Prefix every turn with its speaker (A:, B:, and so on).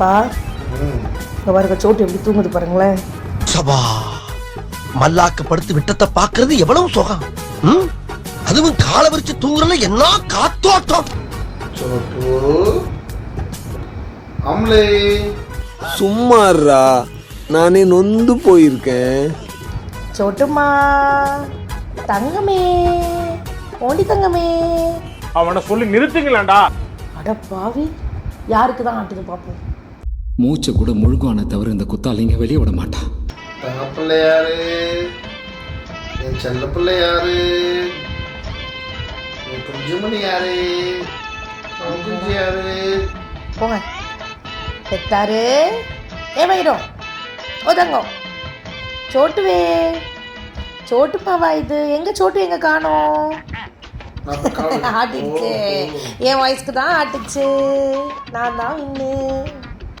A: பா இங்க பாருங்க சோட்டு எப்படி தூங்குது பாருங்களேன்.
B: சபா மல்லாக்க படுத்து விட்டத்தை பாக்குறது எவ்வளவு சுகம்? அதுவும் காலை விரிச்சு தூங்குறதுல என்ன காத்தோட்டம்.
C: சோட்டு அம்லே.
D: சும்மாறா நானே நொந்து போயிருக்கேன்.
A: சோட்டுமா தங்கமே ஓண்டி தங்கமே.
E: அவனை சொல்லி நிறுத்துங்களேன்டா.
A: அட பாவி யாருக்கு தான் ஆட்டுது பார்ப்போம்
F: மூச்சை கூட முழுகுவானே தவிர இந்த குத்தாலிங்க வெளியே விட மாட்டான்
C: பிள்ளையாரு என் செல்ல பிள்ளையாரு என் குஞ்சுமணி யாரு குஞ்சு யாரு
A: போங்க. பெத்தாரு ஏ வைரம் ஓ தங்கம் சோட்டுவே. சோட்டு பாவா இது. எங்க சோட்டு எங்க காணோம். ஆட்டிச்சு. என் வயசுக்கு தான் ஆட்டுச்சு. நான் தான் இன்னு